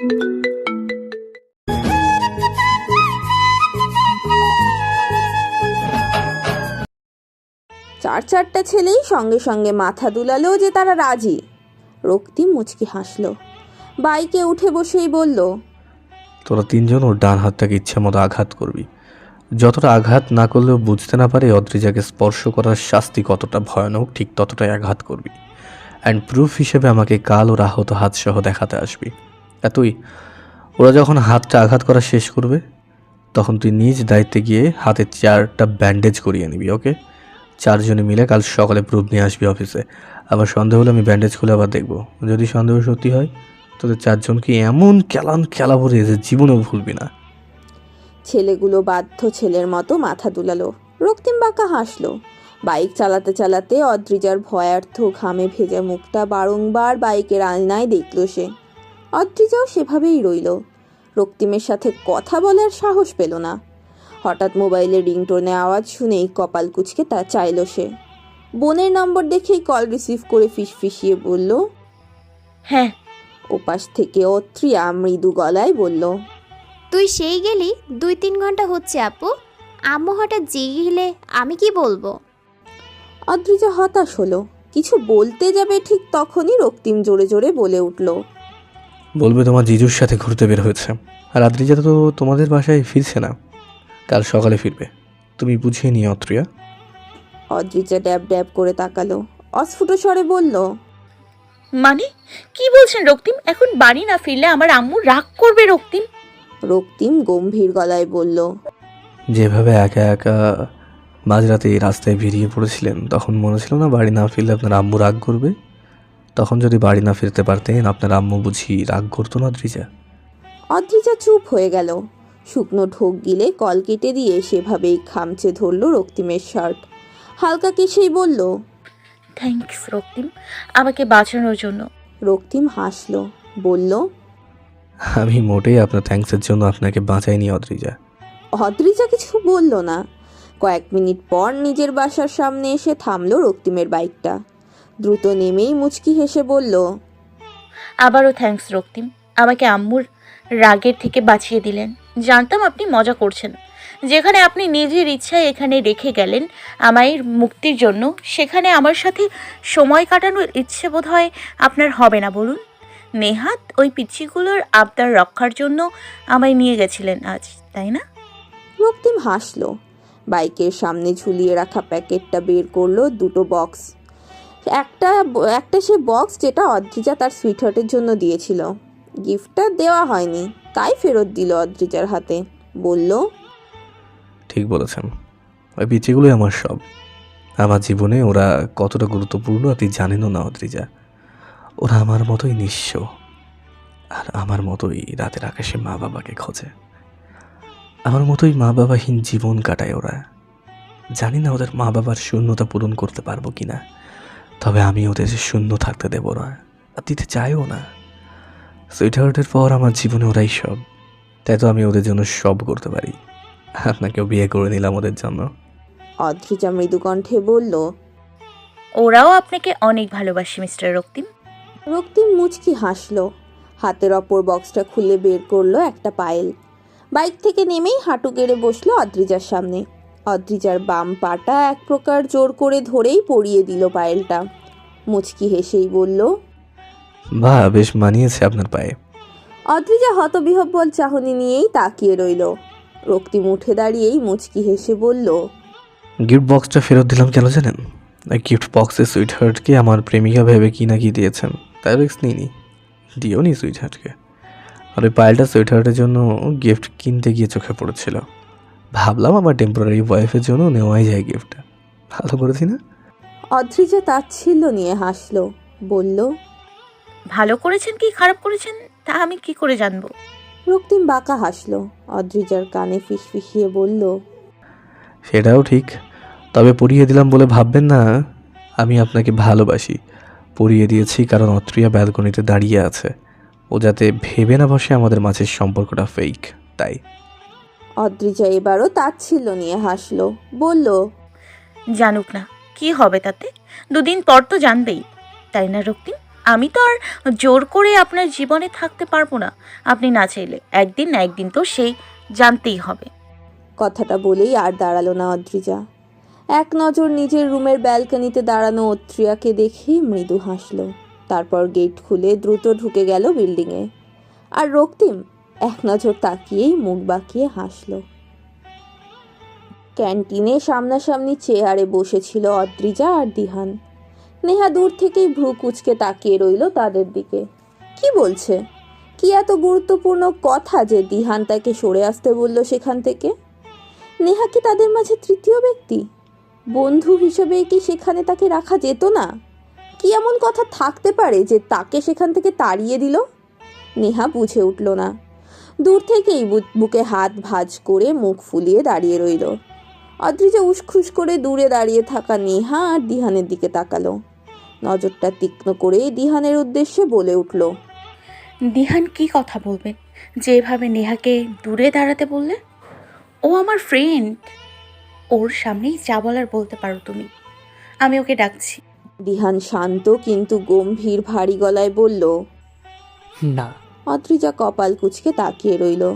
চার চারটা ছেলেই সঙ্গে সঙ্গে মাথা দুলালো যে তারা রাজি। রক্তিম মুচকি হাসল। বাইকে উঠে বসেই বলল, তোরা তিনজন ওর ডান হাতটাকে ইচ্ছা মতো আঘাত করবি। যতটা আঘাত না করলেও বুঝতে না পারে অদ্রিজাকে স্পর্শ করার শাস্তি কতটা ভয়ানক, ঠিক ততটাই আঘাত করবি। অ্যান্ড প্রুফ হিসেবে আমাকে কাল ওর আহত হাতসহ দেখাতে আসবি। এতই ওরা যখন হাতটা আঘাত করা শেষ করবে, তখন তুই নিজ দায়িত্বে গিয়ে হাতে চারটা ব্যান্ডেজ করিয়ে নিবি ওকে চারজনে মিলে কাল সকালে প্রুফ নিয়ে আসবি অফিসে আবার সন্দেহ হলে আমি ব্যান্ডেজ খুলে আবার দেখব। যদি সন্দেহ সত্যি হয়, তোদের চারজনকে এমন খেলান খেলা রে যে জীবনেও ভুলবি না। ছেলেগুলো বাধ্য ছেলের মতো মাথা দুলালো, রক্তিম বাঁকা হাসলো। বাইক চালাতে চালাতে অদ্রিজার ভয়ার্থ ঘামে ভেজা মুখটা বারংবার বাইকের আলনায় দেখল সে। অদ্রিজাও সেভাবেই রইল। রক্তিমের সাথে কথা বলার সাহস পেল না। হঠাৎ মোবাইলে রিংটোনে আওয়াজ শুনেই কপাল কুচকে তা চাইল সে। বোনের নম্বর দেখেই কল রিসিভ করে ফিসফিসিয়ে বলল হ্যাঁ। ওপাশ থেকে অত্রিয়া মৃদু গলায় বলল তুই সেই গেলি দুই তিন ঘণ্টা হচ্ছে আপু। আম্মু হঠাৎ জেগে গেলে আমি কি বলব? অদ্রিজা হতাশ হলো। কিছু বলতে যাবে ঠিক তখনই রক্তিম জোরে জোরে বলে উঠল বলবে তোমার জিজুর সাথে ঘুরতে বের হয়েছে। আর আদ্রিজা তো তোমাদের বাসায় ফিরছে না। কাল সকালে ফিরবে। তুমি বুঝিয়ে নিয়ে অত্রিয়া। অদ্রিজা ড্যাব ড্যাব করে তাকালো। অস্ফুট স্বরে বলল মানে কি বলছেন রক্তিম? এখন বাড়ি না ফিরলে আমার আম্মু রাগ করবে রক্তিম? রক্তিম গম্ভীর গলায় বলল যেভাবে একা একা মাঝরাতে রাস্তায় বেরিয়ে পড়েছিলেন তখন মনে ছিল না বাড়ি না ফিরলে আপনার আম্মু রাগ করবে? তখন যদি বাড়ি না ফিরতে পারতেন আপনার আম্মু বুঝি রাগ করতো না দ্রিজা অদ্রিজা চুপ হয়ে গেল। শুকনো ঢোক গিলে কল কেটে দিয়ে সেভাবেই খামচে ধরল রক্তিমের শার্ট। হালকা কেসেই বলল থ্যাঙ্কস রক্তিম। আমাকে বাঁচানোর জন্য। রক্তিম হাসলো বলল আমি মোটেই আপনার থ্যাঙ্কসের জন্য আপনাকে বাঁচাইনি অদ্রিজা। অদ্রিজা কিছু বলল না। কয়েক মিনিট পর নিজের বাসার সামনে এসে থামলো রক্তিমের বাইকটা। দ্রুত নেমেই মুচকি হেসে বলল আবারও থ্যাঙ্কস রক্তিম আমাকে আম্মুর রাগের থেকে বাঁচিয়ে দিলেন। জানতাম আপনি মজা করছেন। যেখানে আপনি নিজের ইচ্ছায় এখানে রেখে গেলেন আমায় মুক্তির জন্য সেখানে আমার সাথে সময় কাটানোর ইচ্ছে বোধ হয় আপনার হবে না বলুন। নেহাত ওই পিচ্ছিগুলোর আবদার রক্ষার জন্য আমায় নিয়ে গেছিলেন আজ তাই না? রক্তিম হাসলো। বাইকের সামনে ঝুলিয়ে রাখা প্যাকেটটা বের করল দুটো বক্স। একটা একটা সে বক্স যেটা অদ্রিজা তার সুইটহার্টের জন্য দিয়েছিল। গিফটটা দেওয়া হয়নি, তাই ফেরত দিল অদ্রিজার হাতে। বলল, ঠিক বলেছেন। ওই পিচিগুলোই আমার সব। আমার জীবনে ওরা কতটা গুরুত্বপূর্ণ আপনি জানেনও না অদ্রিজা। ওরা আমার মতোই নিঃস্ব। আর আমার মতোই রাতের আকাশে মা বাবাকে খোঁজে। আমার মতোই মা বাবাহীন জীবন কাটায় ওরা। জানি না ওদের মা বাবার শূন্যতা পূরণ করতে পারব কি না তবে আমি ওদের শূন্য থাকতে দেব না আর দিতে চাইও না। সুইটহার্টের পর আমার জীবনে ওরাই সব। তাই তো আমি ওদের জন্য সব করতে পারি। আপনাকেও বিয়ে করে নিলাম ওদের জন্য। অদ্রিজা মৃদুকণ্ঠে বলল ওরাও আপনাকে অনেক ভালোবাসে মিস্টার রক্তিম। রক্তিম মুচকি হাসল। হাতের অপর বক্সটা খুলে বের করল একটা পায়েল। বাইক থেকে নেমেই হাঁটু গেড়ে বসল অদ্রিজার সামনে। অদ্রিজার বাম পাটা এক প্রকার জোর করে ধরেই পরিয়ে দিল পায়েলটা। মুচকি হেসেই বলল বাহ বেশ মানিয়েছে আপনার পায়ে। অদ্রিজা হতবিহব্বল চাহনি নিয়েই তাকিয়ে রইল। রক্তিম উঠে দাঁড়িয়েই মুচকি হেসে বলল গিফট বক্সটা ফেরত দিলাম কেন জানেন? গিফট বক্সে সুইট হার্টকে আমার প্রেমিকা ভেবে কি না কি দিয়েছেন তাই রিক্স নিইনি দিও নি। সুইট হার্টকে আর ওই পায়েলটা সুইট হার্টের জন্য গিফট কিনতে গিয়ে চোখে পড়েছিল। ভাবলাম আমার টেম্পোরারি ওয়াইফের জন্য নেওয়াই যায় গিফটটা ভালো করেছি না? অদ্রিজা তাচ্ছিল্য নিয়ে হাসলো বলল ভালো করেছেন কি খারাপ করেছেন তা আমি কি করে জানব? রক্তিম বাঁকা হাসলো। অদ্রিজার কানে ফিসফিসিয়ে বলল সেটাও ঠিক। তবে পরিয়ে দিলাম বলে ভাববেন না আমি আপনাকে ভালোবাসি। পরিয়ে দিয়েছি কারণ অত্রিয়া ব্যালকনিতে দাঁড়িয়ে আছে। ও যাতে ভেবে না বসে আমাদের মাঝের সম্পর্কটা ফেক তাই। অদ্রিজা এবারও তাচ্ছিল্য নিয়ে হাসলো। বলল জানুক না কি হবে তাতে? দুদিন পর তো জানবেই। তাই না রক্তিম? আমি তো আর জোর করে আপনার জীবনে থাকতে পারব না। আপনি না চাইলে একদিন না একদিন তো সেই জানতেই হবে। কথাটা বলেই আর দাঁড়াল না অদ্রিজা। এক নজর নিজের রুমের ব্যালকনিতে দাঁড়ানো অত্রিয়াকে দেখেই মৃদু হাসলো। তারপর গেট খুলে দ্রুত ঢুকে গেল বিল্ডিংয়ে। আর রক্তিম এক নজর তাকিয়েই মুখ বাঁকিয়ে হাসল। ক্যান্টিনে সামনাসামনি চেয়ারে বসেছিল অদ্রিজা আর দিহান। নেহা দূর থেকেই ভ্রু কুচকে তাকিয়ে রইল তাদের দিকে। কি বলছে? কি এত গুরুত্বপূর্ণ কথা যে দিহান তাকে সরে আসতে বলল সেখান থেকে? নেহা কি তাদের মাঝে তৃতীয় ব্যক্তি? বন্ধু হিসেবে কি সেখানে তাকে রাখা যেত না? কি এমন কথা থাকতে পারে যে তাকে সেখান থেকে তাড়িয়ে দিল? নেহা বুঝে উঠল না। দূর থেকেই বু- বুকে হাত ভাঁজ করে মুখ ফুলিয়ে দাঁড়িয়ে রইল। অদ্রিজা উসখুস করে দূরে দাঁড়িয়ে থাকা নেহা আর দিহানের দিকে তাকালো। নজরটা তীক্ষ্ণ করে দিহানের উদ্দেশ্যে বলে উঠল দিহান কি কথা বলবে? যেভাবে নেহাকে দূরে দাঁড়াতে বললে? ও আমার ফ্রেন্ড ওর সামনেই যা বলার বলতে পারো তুমি। আমি ওকে ডাকছি। দিহান শান্ত কিন্তু গম্ভীর ভারী গলায় বলল না অদ্রিজা কপাল কুচকে তাকিয়ে রইল।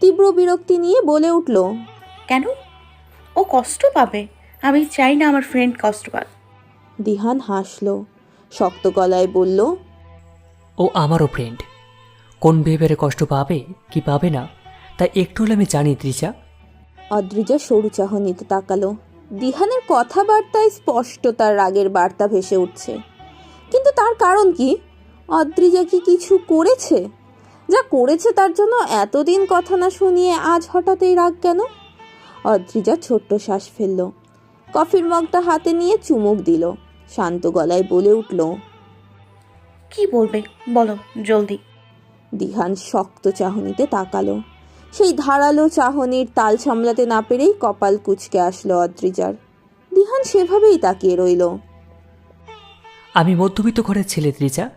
তীব্র বিরক্তি নিয়ে বলে উঠল কেন? ও কষ্ট পাবে। আমি চাই না আমার ফ্রেন্ড কষ্ট পাক। দিহান হাসল শক্ত গলায় বলল ও আমারও ফ্রেন্ড কোন বিহেভিয়ারে কষ্ট পাবে কি পাবে না তা একটু হলে আমি জানি তৃষা অদ্রিজা সরু চাহনিতে তাকালো। দিহানের কথাবার্তায় স্পষ্ট তার রাগের বার্তা ভেসে উঠছে। কিন্তু তার কারণ কি? অদ্রিজা কি কিছু করেছে? যা করেছে তার জন্য এতদিন কথা না শুনিয়ে আজ হঠাৎ এই রাগ কেন? অদ্রিজা ছোট্ট শ্বাস ফেলল। কফির মগটা হাতে নিয়ে চুমুক দিল। শান্ত গলায় বলে উঠল কি বলবে? বলো জলদি। দিহান শক্ত চাহনিতে তাকালো। সেই ধারালো চাহনির তাল সামলাতে না পেরেই কপাল কুচকে আসলো অদ্রিজার। দিহান সেভাবেই তাকিয়ে রইল। আমি মধ্যবিত্ত ঘরের ছেলে তৃষা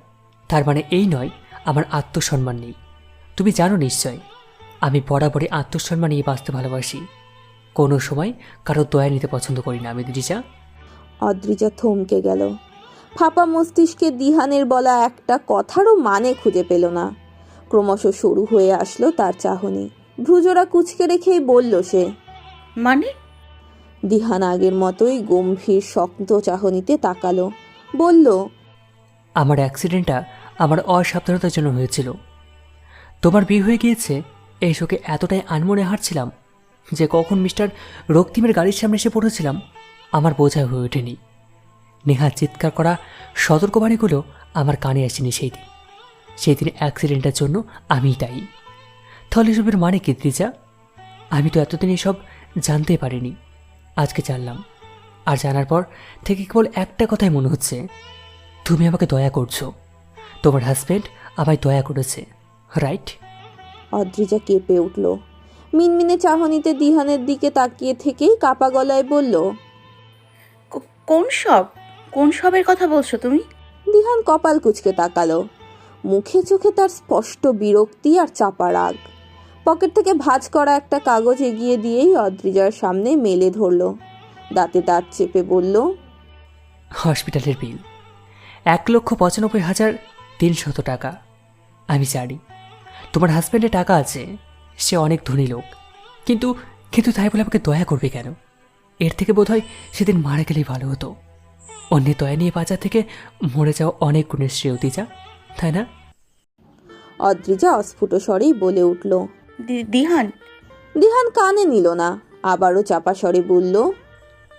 তার মানে এই নয় আমার আত্মসম্মান নেই। তুমি জানো নিশ্চয় আমি বরাবরই আত্মসম্মান নিয়ে বাঁচতে ভালোবাসি। কোনো সময় কারও দয়া নিতে পছন্দ করি না আমি তৃষা অদ্রিজা থমকে গেল। ফাঁপা মস্তিষ্কে দিহানের বলা একটা কথারও মানে খুঁজে পেল না। ক্রমশ সরু হয়ে আসলো তার চাহনি। ভ্রুজোড়া কুচকে রেখেই বলল সে মানে? দিহান আগের মতোই গম্ভীর শক্ত চাহনিতে তাকালো। বলল আমার অ্যাক্সিডেন্টটা আমার অসাবধানতার জন্য হয়েছিল। তোমার বিয়ে হয়ে গিয়েছে? এই শোকে এতটাই আনমনে হাঁটছিলাম যে কখন মিস্টার রক্তিমের গাড়ির সামনে এসে পড়েছিলাম, আমার বোঝায় হয়ে ওঠেনি। নেহা চিৎকার করা সতর্কবাণীগুলো আমার কানে আসেনি সেই দিন সেই দিন অ্যাক্সিডেন্টের জন্য আমিই দায়ী। তাহলে এসবের মানে কি, ত্রিজা? আমি তো এতদিন এসব জানতে পারিনি। আজকে জানলাম। আর জানার পর থেকে কেবল একটা কথাই মনে হচ্ছে। তুমি আমাকে দয়া করছ। তোমার হাজব্যান্ড আমায় দয়া করেছে। রাইট অদ্রিজা কেঁপে উঠল। মিনমিনে চাহনিতে দিহানের দিকে তাকিয়ে থেকেই কাপা গলায় বলল কোন সব? কোন সবের কথা বলছো তুমি? দিহান কপাল কুচকে তাকালো। মুখে চোখে তার স্পষ্ট বিরক্তি আর চাপা রাগ। পকেট থেকে ভাঁজ করা একটা কাগজ এগিয়ে দিয়েই অদ্রিজার সামনে মেলে ধরলো। দাঁতে দাঁত চেপে বলল হসপিটালের বিল। এক লক্ষ পঁচানব্বই হাজার তিনশত টাকা। আমি জানি। তোমার হাজব্যান্ডে টাকা আছে সে অনেক ধনী লোক। কিন্তু কিন্তু তাই বলে আমাকে দয়া করবে কেন? এর থেকে বোধহয় সেদিন মারা গেলেই ভালো হতো। অন্যের দয়া নিয়ে বাজার থেকে মরে যাওয়া অনেক গুণের শ্রেয় যা তাই না? অদ্রিজা অস্ফুট স্বরেই বলে উঠল দি- দিহান? দিহান কানে নিল না আবারও চাপা স্বরে বলল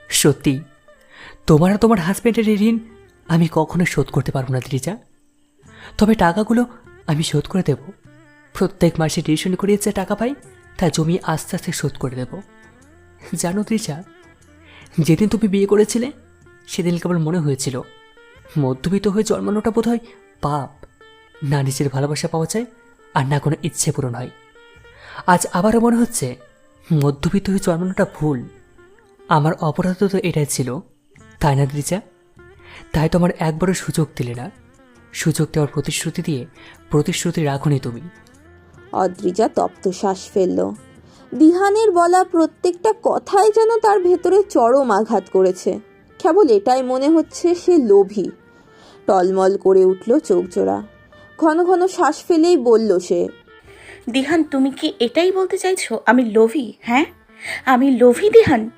সত্যি তোমার আর তোমার হাজব্যান্ডের এই ঋণ আমি কখনো শোধ করতে পারব না ত্রিজা তবে টাকাগুলো আমি শোধ করে দেব। প্রত্যেক মাসে টিউশন করিয়ে যে টাকা পাই, তা জমি আস্তে আস্তে শোধ করে দেব। জানো ত্রিজা যেদিন তুমি বিয়ে করেছিলে, সেদিন কেবল মনে হয়েছিল, মধ্যবিত্ত হয়ে জন্মানোটা বোধ হয় পাপ। না নিজের ভালোবাসা পাওয়া যায়, আর না কোনো ইচ্ছে পূরণ হয়। আজ আবারও মনে হচ্ছে, মধ্যবিত্ত হয়ে জন্মানোটা ভুল। আমার অপরাধ তো এটাই ছিল, তাই না দ্রিজা তাই তো আমার একবারও সুযোগ দিলে না। সুযোগ দেওয়ার প্রতিশ্রুতি দিয়ে প্রতিশ্রুতি রাখুনি তুমি। অদ্রিজা তপ্ত শ্বাস ফেলল। দিহানের বলা প্রত্যেকটা কথাই যেন তার ভেতরে চরম আঘাত করেছে। কেবল এটাই মনে হচ্ছে সে লোভী। টলমল করে উঠল চোখ জোড়া ঘন ঘন শ্বাস ফেলেই বলল সে, দিহান, তুমি কি এটাই বলতে চাইছো? আমি লোভী হ্যাঁ? আমি লোভী, দিহান?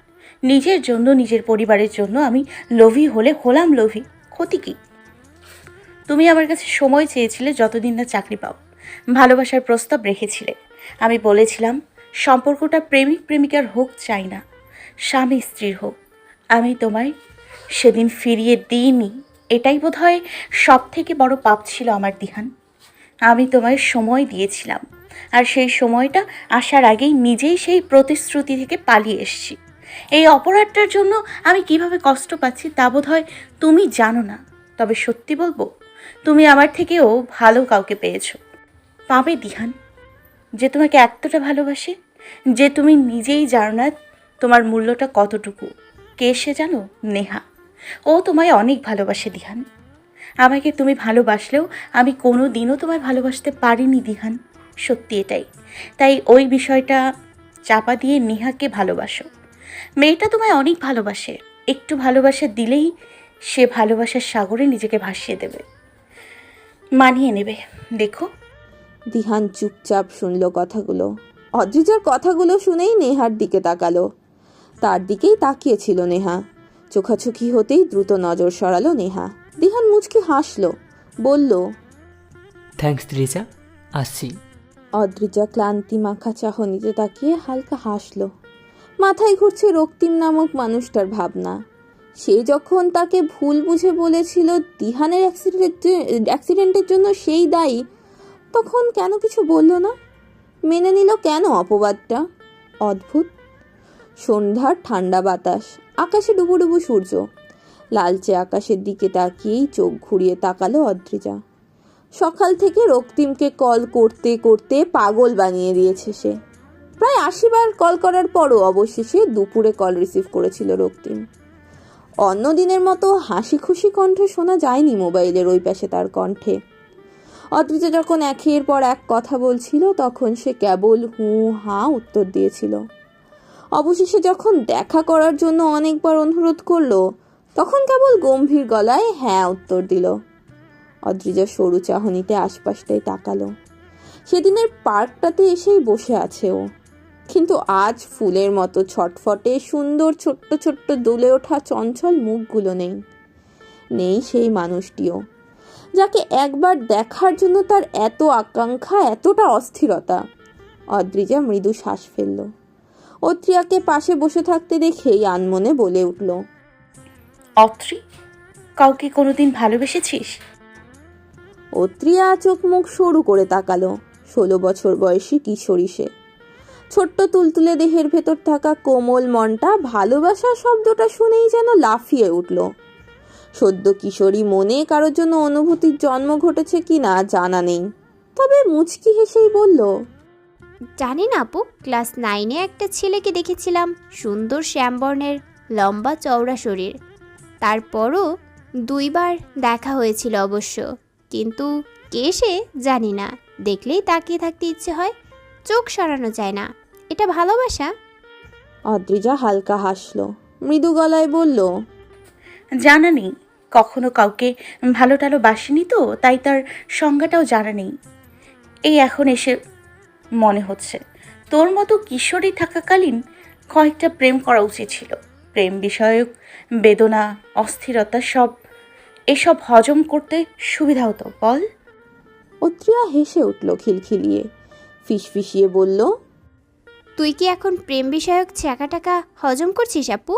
নিজের জন্য, নিজের পরিবারের জন্য আমি লোভী হলে হলাম লোভী। ক্ষতি কি? তুমি আমার কাছে সময় চেয়েছিলে যতদিন না চাকরি পাও। ভালোবাসার প্রস্তাব রেখেছিলে। আমি বলেছিলাম, সম্পর্কটা প্রেমিক প্রেমিকার হোক, চাই না। স্বামী স্ত্রীর হোক। আমি তোমায় সেদিন ফিরিয়ে দিইনি। এটাই বোধ হয় সব থেকে বড় পাপ ছিল আমার, দিহান। আমি তোমায় সময় দিয়েছিলাম। আর সেই সময়টা আসার আগেই নিজেই সেই প্রতিশ্রুতি থেকে পালিয়ে এসেছি। এই অপরাধটার জন্য আমি কীভাবে কষ্ট পাচ্ছি তা বোধ হয় তুমি জানো না। তবে সত্যি বলব, তুমি আমার থেকেও ভালো কাউকে পেয়েছ। পাবে দিহান। যে তোমাকে এতটা ভালোবাসে, যে তুমি নিজেই জানো না তোমার মূল্যটা কতটুকু। কে সে জানো? নেহা। ও তোমায় অনেক ভালোবাসে দিহান। আমাকে তুমি ভালোবাসলেও আমি কোনো দিনও তোমায় ভালোবাসতে পারিনি দিহান। সত্যি এটাই। তাই ওই বিষয়টা চাপা দিয়ে নেহাকে ভালোবাসো। মেয়েটা তোমায় অনেক ভালোবাসে। একটু ভালোবাসা দিলেই সে ভালোবাসার সাগরে নিজেকে ভাসিয়ে দেবে। মানিয়ে নেবে। দেখো দিহান চুপচাপ শুনল কথাগুলো। অদ্রিজার কথাগুলো শুনেই নেহার দিকে তাকালো। তার দিকেই তাকিয়েছিল নেহা। চোখাচোখি হতেই দ্রুত নজর সরালো নেহা। দিহান মুচকি হাসল বলল থ্যাঙ্কস দ্রিজা আসছি। অদ্রিজা ক্লান্তি মাখা চাহনিতে তাকিয়ে হালকা হাসলো। মাথায় ঘুরছে রক্তিম নামক মানুষটার ভাবনা। সে যখন তাকে ভুল বুঝে বলেছিল দিহানের অ্যাক্সিডেন্ট অ্যাক্সিডেন্টের জন্য সেই দায়ী তখন কেন কিছু বলল না? মেনে নিল কেন অপবাদটা? অদ্ভুত। সন্ধ্যার ঠান্ডা বাতাস, আকাশে ডুবো ডুবো সূর্য। লালচে আকাশের দিকে তাকিয়েই চোখ ঘুরিয়ে তাকালো অদ্রিজা। সকাল থেকে রক্তিমকে কল করতে করতে পাগল বানিয়ে দিয়েছে সে। প্রায় আশিবার কল করার পরও অবশেষে দুপুরে কল রিসিভ করেছিল রক্তিম। অন্য দিনের মতো হাসি খুশি কণ্ঠ শোনা যায়নি মোবাইলের ওই পাশে তার কণ্ঠে। অদ্রিজা যখন একের পর এক কথা বলছিল, তখন সে কেবল হু হা উত্তর দিয়েছিল। অবশেষে যখন দেখা করার জন্য অনেকবার অনুরোধ করল, তখন কেবল গম্ভীর গলায় হ্যাঁ উত্তর দিল। অদ্রিজা সরু চাহনিতে আশপাশটাই তাকালো। সেদিনের পার্কটাতে এসেই বসে আছে ও। কিন্তু আজ ফুলের মতো ছটফটে, সুন্দর ছোট্ট ছোট্ট দুলে ওঠা চঞ্চল মুখগুলো নেই। নেই সেই মানুষটিও। যাকে একবার দেখার জন্য তার এত আকাঙ্ক্ষা এতটা অস্থিরতা। অদ্রিজা মৃদু শ্বাস ফেলল। অত্রিয়াকে পাশে বসে থাকতে দেখেই আনমনে বলে উঠল অত্রি কাউকে কোনোদিন ভালোবেসেছিস? অত্রিয়া চোখ মুখ সরু করে তাকালো। ষোলো বছর বয়সী কিশোরী সে। ছোট্ট তুলতুলে দেহের ভেতর থাকা কোমল মনটা ভালোবাসা শব্দটা শুনেই যেন লাফিয়ে উঠল। সদ্য কিশোরী মনে কারোর জন্য অনুভূতির জন্ম ঘটেছে কি না জানা নেই। তবে মুচকি হেসেই বলল জানি না আপু ক্লাস নাইনে একটা ছেলেকে দেখেছিলাম সুন্দর শ্যামবর্ণের লম্বা চওড়া শরীর। তারপরও দুইবার দেখা হয়েছিল অবশ্য কিন্তু কে সে জানি না দেখলেই তাকিয়ে থাকতে ইচ্ছে হয় চোখ সরানো যায় না। এটা ভালোবাসা? অদ্রিজা হালকা হাসলো মৃদু গলায় বলল জানা নেই। কখনো কাউকে ভালো টালো বাসিনি তো তাই তার সংজ্ঞাটাও জানা নেই। এই এখন এসে মনে হচ্ছে তোর মতো কিশোরী থাকাকালীন কয়েকটা প্রেম করা উচিত ছিল। প্রেম বিষয়ক বেদনা অস্থিরতা সব এসব হজম করতে সুবিধা হতো বল। অত্রিয়া হেসে উঠল খিলখিলিয়ে ফিসফিসিয়ে বলল তুই কি এখন প্রেম বিষয়ক ছ্যাঁকা টাকা হজম করছিস আপু?